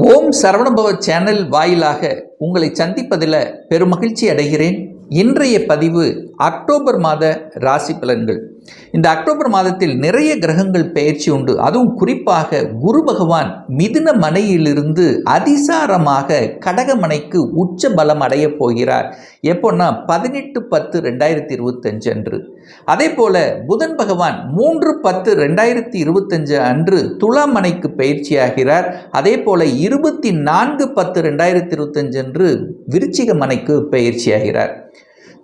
ஓம் Saravanabhava channel வாயிலாக உங்களை சந்திப்பதில் பெருமகிழ்ச்சி அடைகிறேன். இன்றைய பதிவு அக்டோபர் மாத ராசி பலன்கள். இந்த அக்டோபர் மாதத்தில் நிறைய கிரகங்கள் பெயர்ச்சி உண்டு. அதுவும் குறிப்பாக குரு பகவான் மிதுன மனையிலிருந்து அதிசாரமாக கடகமனைக்கு உச்ச பலம் அடைய போகிறார். எப்போன்னா பதினெட்டு பத்து ரெண்டாயிரத்தி இருபத்தஞ்சு அன்று. அதே போல புதன் பகவான் மூன்று பத்து ரெண்டாயிரத்தி இருபத்தஞ்சு அன்று துலாமனைக்கு பயிற்சியாகிறார். அதே போல இருபத்தி நான்கு பத்து ரெண்டாயிரத்தி இருபத்தஞ்சு அன்று விருச்சிக மனைக்கு பயிற்சியாகிறார்.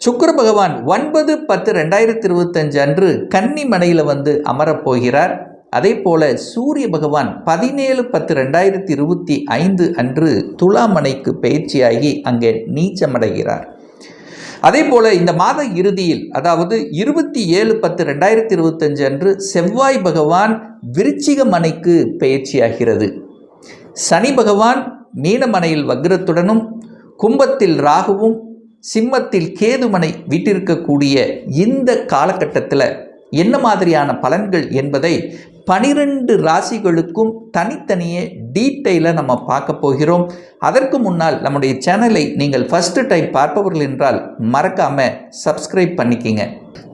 சுக்கர பகவான் ஒன்பது பத்து ரெண்டாயிரத்தி இருபத்தஞ்சு அன்று கன்னி மனையில் வந்து அமரப்போகிறார். அதே போல சூரிய பகவான் பதினேழு பத்து ரெண்டாயிரத்தி இருபத்தி ஐந்து அன்று துலாமனைக்கு பயிற்சியாகி அங்கே நீச்சமடைகிறார். அதே போல இந்த மாத இறுதியில் அதாவது இருபத்தி ஏழு பத்து ரெண்டாயிரத்தி இருபத்தஞ்சு அன்று செவ்வாய் பகவான் விருச்சிக மனைக்கு பயிற்சியாகிறது. சனி பகவான் மீனமனையில் வக்ரத்துடனும் கும்பத்தில் ராகுவும் சிம்மத்தில் கேதுமனை விட்டிருக்கக்கூடிய இந்த காலகட்டத்தில் என்ன மாதிரியான பலன்கள் என்பதை பனிரெண்டு ராசிகளுக்கும் தனித்தனியே டீட்டெயிலாக நம்ம பார்க்க போகிறோம். அதற்கு முன்னால் நம்முடைய சேனலை நீங்கள் ஃபஸ்ட்டு டைம் பார்ப்பவர்கள் என்றால் மறக்காமல் சப்ஸ்கிரைப் பண்ணிக்கிங்க.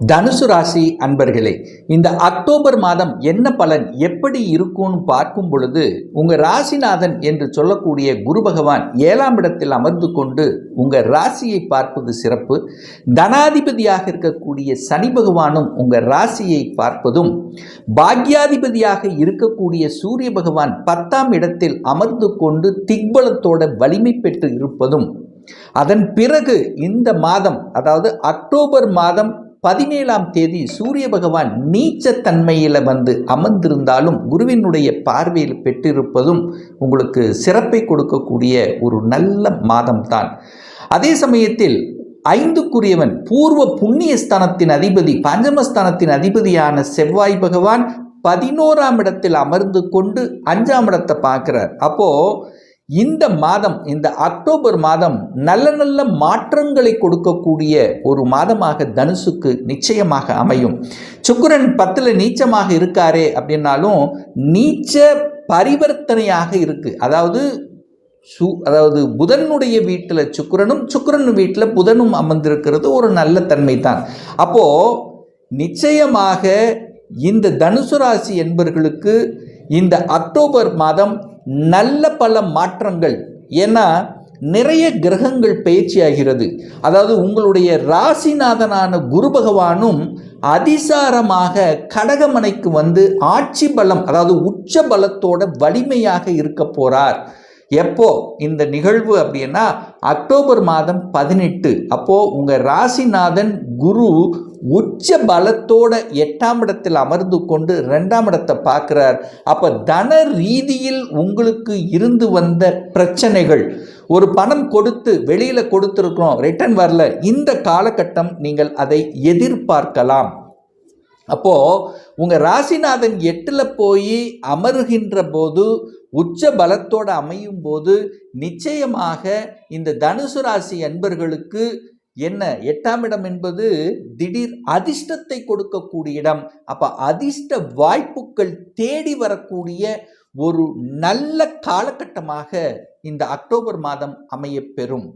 தனுசு ராசி அன்பர்களே இந்த அக்டோபர் மாதம் என்ன பலன் எப்படி இருக்கும்னு பார்க்கும் பொழுது உங்கள் ராசிநாதன் என்று சொல்லக்கூடிய குரு பகவான் ஏழாம் இடத்தில் அமர்ந்து கொண்டு உங்கள் ராசியை பார்ப்பது சிறப்பு. தனாதிபதியாக இருக்கக்கூடிய சனி பகவானும் உங்கள் ராசியை பார்ப்பதும் பாக்யாதிபதியாக இருக்கக்கூடிய சூரிய பகவான் பத்தாம் இடத்தில் அமர்ந்து கொண்டு திக்பலத்தோட வலிமை பெற்று இருப்பதும் அதன் பிறகு இந்த மாதம் அதாவது அக்டோபர் மாதம் பதினேழாம் தேதி சூரிய பகவான் நீச்சத்தன்மையில் வந்து அமர்ந்திருந்தாலும் குருவினுடைய பார்வையில் பெற்றிருப்பதும் உங்களுக்கு சிறப்பை கொடுக்கக்கூடிய ஒரு நல்ல மாதம்தான். அதே சமயத்தில் ஐந்துக்குரியவன் பூர்வ புண்ணியஸ்தானத்தின் அதிபதி பஞ்சமஸ்தானத்தின் அதிபதியான செவ்வாய் பகவான் பதினோராம் இடத்தில் அமர்ந்து கொண்டு அஞ்சாம் இடத்தை பார்க்குறார். அப்போது இந்த மாதம் இந்த அக்டோபர் மாதம் நல்ல நல்ல மாற்றங்களை கொடுக்கக்கூடிய ஒரு மாதமாக தனுசுக்கு நிச்சயமாக அமையும். சுக்கரன் பத்தில் நீச்சமாக இருக்காரே அப்படின்னாலும் நீச்ச பரிவர்த்தனையாக இருக்குது அதாவது சு அதாவது புதனுடைய வீட்டில் சுக்கிரனும் சுக்கரன் வீட்டில் புதனும் அமர்ந்திருக்கிறது ஒரு நல்ல தன்மை தான் அப்போது நிச்சயமாக இந்த தனுசு ராசி என்பவர்களுக்கு இந்த அக்டோபர் மாதம் நல்ல பல மாற்றங்கள். ஏன்னா நிறைய கிரகங்கள் பயிற்சியாகிறது. அதாவது உங்களுடைய ராசிநாதனான குரு பகவானும் அதிசாரமாக கடகமனைக்கு வந்து ஆட்சி பலம் அதாவது உச்ச பலத்தோட வலிமையாக இருக்க போகிறார் எப்போ? இந்த நிகழ்வு அப்படின்னா அக்டோபர் மாதம் பதினெட்டு. அப்போது உங்கள் ராசிநாதன் குரு உச்ச பலத்தோட எட்டாம் இடத்தில் அமர்ந்து கொண்டு ரெண்டாம் இடத்தை பார்க்கிறார். அப்போ தன ரீதியில் உங்களுக்கு இருந்து வந்த பிரச்சனைகள் ஒரு பணம் கொடுத்து வெளியில் கொடுத்துருக்குறோம் ரிட்டர்ன் வரல இந்த காலகட்டம் நீங்கள் அதை எதிர்பார்க்கலாம். அப்போது உங்கள் ராசிநாதன் எட்டில் போய் அமருகின்ற போது உச்ச பலத்தோடு அமையும் போது நிச்சயமாக இந்த தனுசு ராசி அன்பர்களுக்கு என்ன? எட்டாம் இடம் என்பது திடீர் அதிர்ஷ்டத்தை கொடுக்கக்கூடிய இடம். அப்ப அதிர்ஷ்ட வாய்ப்புகள் தேடி வரக்கூடிய ஒரு நல்ல காலகட்டமாக இந்த அக்டோபர் மாதம் அமையப்பெறும்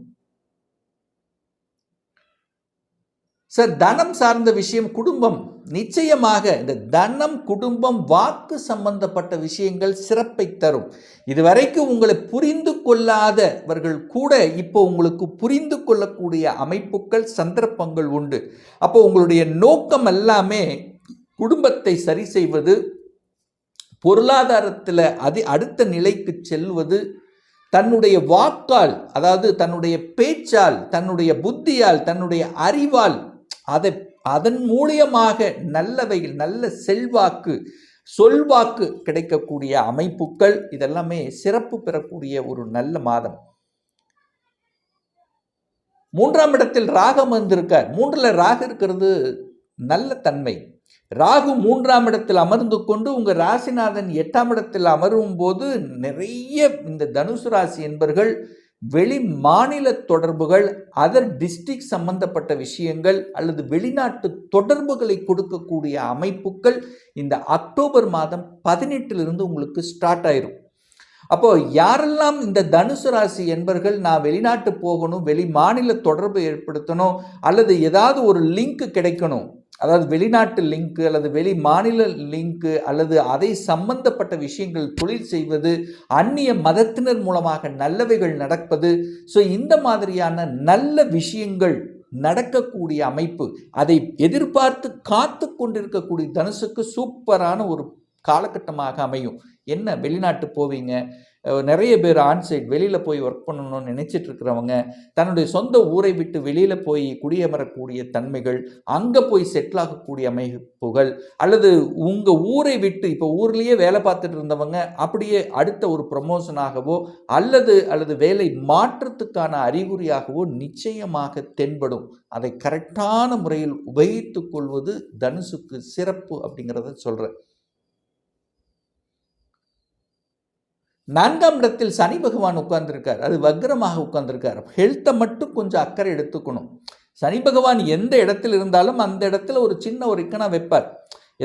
சார் தனம் சார்ந்த விஷயம் குடும்பம். நிச்சயமாக இந்த தனம் குடும்பம் வாக்கு சம்பந்தப்பட்ட விஷயங்கள் சிறப்பை தரும். இதுவரைக்கும் உங்களை புரிந்து கொள்ளாதவர்கள் கூட இப்போ உங்களுக்கு புரிந்து கொள்ளக்கூடிய அமைப்புகள் சந்தர்ப்பங்கள் உண்டு. அப்போ உங்களுடைய நோக்கம் எல்லாமே குடும்பத்தை சரி செய்வது பொருளாதாரத்தில் அதி அடுத்த நிலைக்கு செல்வது தன்னுடைய வாக்கால் அதாவது தன்னுடைய பேச்சால் தன்னுடைய புத்தியால் தன்னுடைய அறிவால் அதை அதன் மூலியமாக நல்லவைகள் நல்ல செல்வாக்கு சொல்வாக்கு கிடைக்கக்கூடிய அமைப்புகள் இதெல்லாமே சிறப்பு பெறக்கூடிய ஒரு நல்ல மாதம். மூன்றாம் இடத்தில் ராகம் வந்திருக்கார். மூன்றில் ராகு இருக்கிறது நல்ல தன்மை. ராகு மூன்றாம் இடத்தில் அமர்ந்து கொண்டு உங்கள் ராசிநாதன் எட்டாம் இடத்தில் அமரும் போது நிறைய இந்த தனுசு ராசி என்பர்கள் வெளி மாநில தொடர்புகள் அதர் டிஸ்ட்ரிக் சம்பந்தப்பட்ட விஷயங்கள் அல்லது வெளிநாட்டு தொடர்புகளை கொடுக்கக்கூடிய அமைப்புகள் இந்த அக்டோபர் மாதம் பதினெட்டிலிருந்து உங்களுக்கு ஸ்டார்ட் ஆயிரும். அப்போ யாரெல்லாம் இந்த தனுசு ராசி என்பர்கள் நான் வெளிநாட்டு போகணும் வெளி மாநில தொடர்பு ஏற்படுத்தணும் அல்லது ஏதாவது ஒரு லிங்க் கிடைக்கணும் அதாவது வெளிநாட்டு லிங்க் அல்லது வெளி மாநில லிங்க் அல்லது அதை சம்பந்தப்பட்ட விஷயங்கள் தொழில் செய்வது அந்நிய மதத்தினர் மூலமாக நல்லவைகள் நடப்பது. ஸோ இந்த மாதிரியான நல்ல விஷயங்கள் நடக்கக்கூடிய அமைப்பு அதை எதிர்பார்த்து காத்து கொண்டிருக்கக்கூடிய தனுசுக்கு சூப்பரான ஒரு காலகட்டமாக அமையும். என்ன வெளிநாட்டு போவீங்க? நிறைய பேர் ஆன்சைட் வெளியில் போய் ஒர்க் பண்ணணும்னு நினைச்சிட்டு இருக்கிறவங்க தன்னுடைய சொந்த ஊரை விட்டு வெளியில் போய் குடியமரக்கூடிய தன்மைகள் அங்கே போய் செட்டில் ஆகக்கூடிய அமைப்புகள் அல்லது உங்கள் ஊரை விட்டு இப்போ ஊர்லேயே வேலை பார்த்துட்டு இருந்தவங்க அப்படியே அடுத்த ஒரு ப்ரமோஷனாகவோ அல்லது அல்லது வேலை மாற்றத்துக்கான அறிகுறியாகவோ நிச்சயமாக தென்படும். அதை கரெக்டான முறையில் உபயோகித்துக் கொள்வது தனுசுக்கு சிறப்பு அப்படிங்கிறத சொல்கிறேன் நான்காம் இடத்தில் சனி பகவான் உட்கார்ந்துருக்கார். அது வக்ரமாக உட்கார்ந்துருக்கார். ஹெல்த்தை மட்டும் கொஞ்சம் அக்கறை எடுத்துக்கணும். சனி பகவான் எந்த இடத்தில் இருந்தாலும் அந்த இடத்துல ஒரு சின்ன ஒரு இக்கணா வைப்பார்.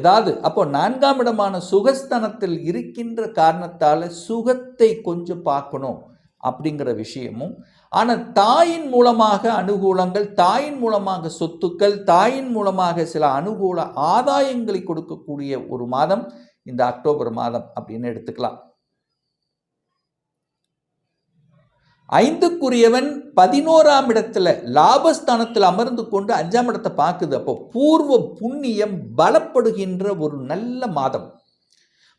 ஏதாவது அப்போ நான்காம் இடமான சுகஸ்தனத்தில் இருக்கின்ற காரணத்தால் சுகத்தை கொஞ்சம் பார்க்கணும் அப்படிங்கிற விஷயமும் ஆனால் தாயின் மூலமாக அனுகூலங்கள் தாயின் மூலமாக சொத்துக்கள் தாயின் மூலமாக சில அனுகூல ஆதாயங்களை கொடுக்கக்கூடிய ஒரு மாதம் இந்த அக்டோபர் மாதம் அப்படின்னு எடுத்துக்கலாம். ஐந்துக்குரியவன் பதினோராம் இடத்துல லாபஸ்தானத்தில் அமர்ந்து கொண்டு அஞ்சாம் இடத்தை பார்க்குது. அப்போ பூர்வ புண்ணியம் பலப்படுகின்ற ஒரு நல்ல மாதம்.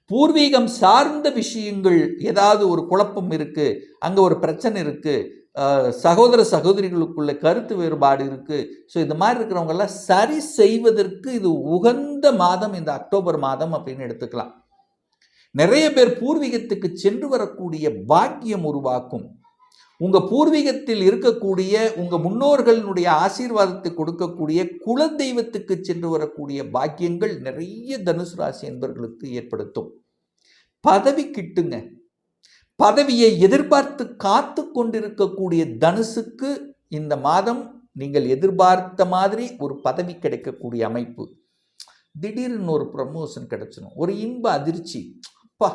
பூர்வீகம் சார்ந்த விஷயங்கள் ஏதாவது ஒரு குழப்பம் இருக்குது அங்கே ஒரு பிரச்சனை இருக்குது சகோதர சகோதரிகளுக்குள்ள கருத்து வேறுபாடு இருக்குது ஸோ இந்த மாதிரி இருக்கிறவங்கெல்லாம் சரி செய்வதற்கு இது உகந்த மாதம் இந்த அக்டோபர் மாதம் அப்படின்னு எடுத்துக்கலாம். நிறைய பேர் பூர்வீகத்துக்கு சென்று வரக்கூடிய பாக்கியம் உருவாக்கும். உங்க பூர்வீகத்தில் இருக்கக்கூடிய உங்க முன்னோர்களினுடைய ஆசீர்வாதத்தை கொடுக்கக்கூடிய குலதெய்வத்துக்கு சென்று வரக்கூடிய பாக்கியங்கள் நிறைய தனுசு ராசி என்பவர்களுக்கு ஏற்படுத்தும். பதவி கிட்டுங்க. பதவியை எதிர்பார்த்து காத்து கொண்டிருக்கக்கூடிய தனுசுக்கு இந்த மாதம் நீங்கள் எதிர்பார்த்த மாதிரி ஒரு பதவி கிடைக்கக்கூடிய அமைப்பு. திடீர்னு ஒரு ப்ரமோஷன் கிடைச்சிடும் ஒரு இன்ப அதிர்ச்சி. அப்பா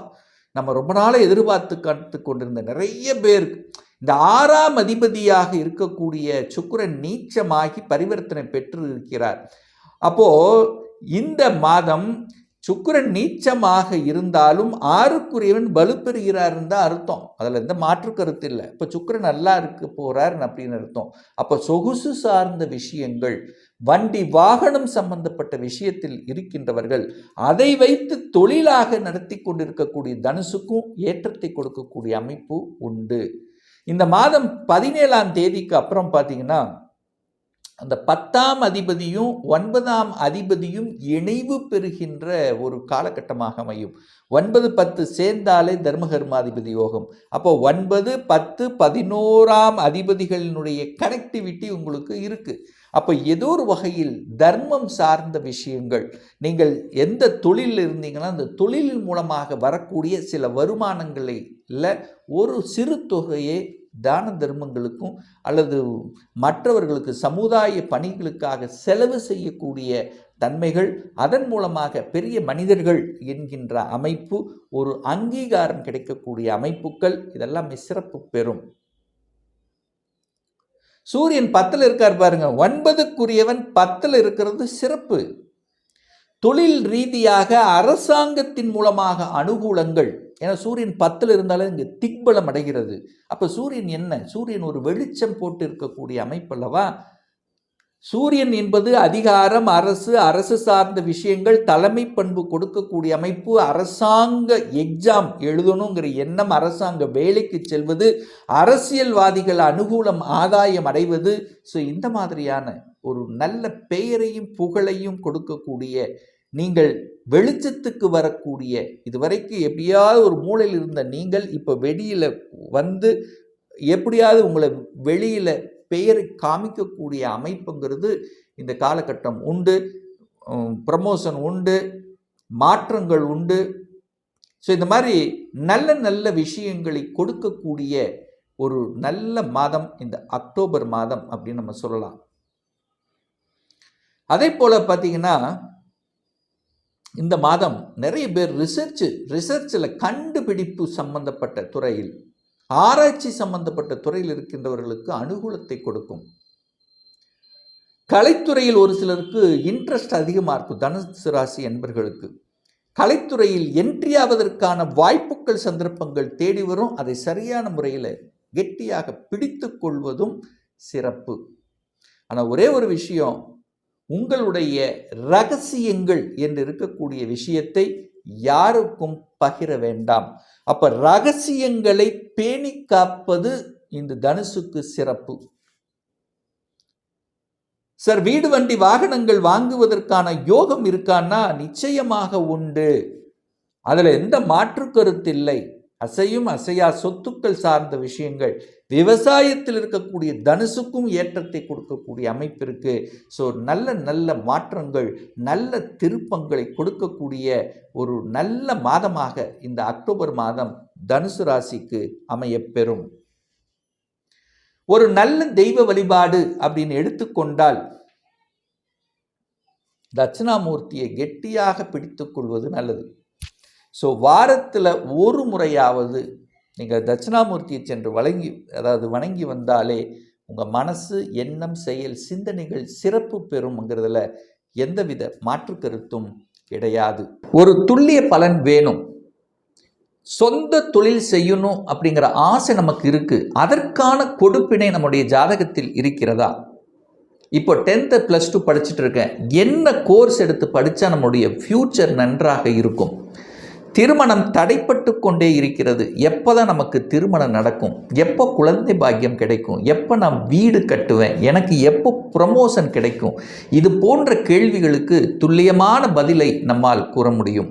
நம்ம ரொம்ப நாளாக எதிர்பார்த்து காத்து கொண்டிருந்த நிறைய பேர் இந்த ஆறாம் அதிபதியாக இருக்கக்கூடிய சுக்கிரன் நீச்சமாகி பரிவர்த்தனை பெற்று இருக்கிறார் அப்போ இந்த மாதம் சுக்கிரன் நீச்சமாக இருந்தாலும் ஆறுக்குரியவன் வலுப்பெறுகிறார் தான் அர்த்தம். அதில் எந்த மாற்று கருத்து இல்லை. இப்போ சுக்கிரன் நல்லா இருக்க போகிறார் அப்படின்னு அர்த்தம். அப்போ சொகுசு சார்ந்த விஷயங்கள் வண்டி வாகனம் சம்பந்தப்பட்ட விஷயத்தில் இருக்கின்றவர்கள் அதை வைத்து தொழிலாக நடத்தி கொண்டிருக்கக்கூடிய தனுசுக்கும் ஏற்றத்தை கொடுக்கக்கூடிய அமைப்பு உண்டு. இந்த மாதம் பதினேழாம் தேதிக்கு அப்புறம் பார்த்தீங்கன்னா அந்த பத்தாம் அதிபதியும் ஒன்பதாம் அதிபதியும் இணைவு பெறுகின்ற ஒரு காலகட்டமாக அமையும். ஒன்பது பத்து சேர்ந்தாலே தர்மகர்மாதிபதி யோகம். அப்போ ஒன்பது பத்து பதினோராம் அதிபதிகளினுடைய கனெக்டிவிட்டி உங்களுக்கு இருக்கு. அப்போ ஏதோ ஒரு வகையில் தர்மம் சார்ந்த விஷயங்கள் நீங்கள் எந்த தொழிலில் இருந்தீங்கன்னா அந்த தொழில் மூலமாக வரக்கூடிய சில வருமானங்களில் ஒரு சிறு தொகையை தான தர்மங்களுக்கும் அல்லது மற்றவர்களுக்கு சமுதாய பணிகளுக்காக செலவு செய்யக்கூடிய தன்மைகள் அதன் மூலமாக பெரிய மனிதர்கள் என்கின்ற அமைப்பு ஒரு அங்கீகாரம் கிடைக்கக்கூடிய அமைப்புகள் இதெல்லாமே சிறப்பு பெறும். சூரியன் பத்தில் இருக்கார் பாருங்க. ஒன்பதுக்குரியவன் பத்தில் இருக்கிறது சிறப்பு. தொழில் ரீதியாக அரசாங்கத்தின் மூலமாக அனுகூலங்கள் ஏன்னா சூரியன் பத்தில் இருந்தாலே இங்கே திக்பலம் அடைகிறது. அப்போ சூரியன் என்ன? சூரியன் ஒரு வெளிச்சம் போட்டு இருக்கக்கூடிய அமைப்பல்லவா சூரியன் என்பது அதிகாரம் அரசு அரசு சார்ந்த விஷயங்கள் தலைமை பண்பு கொடுக்கக்கூடிய அமைப்பு அரசாங்க எக்ஸாம் எழுதணுங்கிற எண்ணம் அரசாங்க வேலைக்கு செல்வது அரசியல்வாதிகள் அனுகூலம் ஆதாயம் அடைவது. ஸோ இந்த மாதிரியான ஒரு நல்ல பெயரையும் புகழையும் கொடுக்கக்கூடிய நீங்கள் வெளிச்சத்துக்கு வரக்கூடிய இதுவரைக்கும் எப்படியாவது ஒரு மூலையில் இருந்த நீங்கள் இப்போ வெளியில் வந்து எப்படியாவது உங்களை வெளியில் பெயரை காமிக்கக்கூடிய அமைப்புங்கிறது இந்த காலகட்டம் உண்டு. ப்ரமோஷன் உண்டு. மாற்றங்கள் உண்டு. ஸோ இந்த மாதிரி நல்ல நல்ல விஷயங்களை கொடுக்கக்கூடிய ஒரு நல்ல மாதம் இந்த அக்டோபர் மாதம் அப்படின்னு நம்ம சொல்லலாம். அதே போல் பார்த்தீங்கன்னா இந்த மாதம் நிறைய பேர் ரிசர்ச்சு ரிசர்ச்சில் கண்டுபிடிப்பு சம்பந்தப்பட்ட துறையில் ஆராய்ச்சி சம்பந்தப்பட்ட துறையில் இருக்கின்றவர்களுக்கு அனுகூலத்தை கொடுக்கும். கலைத்துறையில் ஒரு சிலருக்கு இன்ட்ரெஸ்ட் அதிகமாக இருக்கும் தனுசு ராசி என்பர்களுக்கு. கலைத்துறையில் என்ட்ரி ஆவதற்கான வாய்ப்புகள் சந்தர்ப்பங்கள் தேடி வரும். அதை சரியான முறையில் கெட்டியாக பிடித்து கொள்வதும் சிறப்பு. ஆனால் ஒரே ஒரு விஷயம் உங்களுடைய ரகசியங்கள் என்று இருக்கக்கூடிய விஷயத்தை யாருக்கும் பகிர வேண்டாம். அப்ப ரகசியங்களை பேணி காப்பது இந்த தனுசுக்கு சிறப்பு. சார் வீடு வண்டி வாகனங்கள் வாங்குவதற்கான யோகம் இருக்கான்னா நிச்சயமாக உண்டு. அதில் எந்த மாற்று கருத்து இல்லை. அசையும் அசையா சொத்துக்கள் சார்ந்த விஷயங்கள் விவசாயத்தில் இருக்கக்கூடிய தனுசுக்கும் ஏற்றத்தை கொடுக்கக்கூடிய அமைப்பு இருக்கு. ஸோ நல்ல நல்ல மாற்றங்கள் நல்ல திருப்பங்களை கொடுக்கக்கூடிய ஒரு நல்ல மாதமாக இந்த அக்டோபர் மாதம் தனுசு ராசிக்கு அமையப்பெறும். ஒரு நல்ல தெய்வ வழிபாடு அப்படின்னு எடுத்துக்கொண்டால் தட்சிணாமூர்த்தியை கெட்டியாக பிடித்துக்கொள்வது நல்லது. ஸோ வாரத்தில் ஒரு முறையாவது நீங்கள் தட்சிணாமூர்த்தியை சென்று வழங்கி அதாவது வணங்கி வந்தாலே உங்கள் மனசு எண்ணம் செயல் சிந்தனைகள் சிறப்பு பெறும்ங்கிறதுல எந்தவித மாற்று கருத்தும் கிடையாது. ஒரு துல்லிய பலன் வேணும். சொந்த தொழில் செய்யணும் அப்படிங்கிற ஆசை நமக்கு இருக்குது அதற்கான கொடுப்பினை நம்முடைய ஜாதகத்தில் இருக்கிறதா? இப்போ டென்த்து ப்ளஸ் டூ படிச்சுட்டு இருக்கேன். என்ன கோர்ஸ் எடுத்து படித்தா நம்முடைய ஃப்யூச்சர் நன்றாக இருக்கும்? திருமணம் தடைப்பட்டு கொண்டே இருக்கிறது. எப்போ தான் நமக்கு திருமணம் நடக்கும்? எப்போ குழந்தை பாக்கியம் கிடைக்கும்? எப்போ நான் வீடு கட்டுவேன்? எனக்கு எப்போ ப்ரமோஷன் கிடைக்கும்? இது போன்ற கேள்விகளுக்கு துல்லியமான பதிலை நம்மால் கூற முடியும்.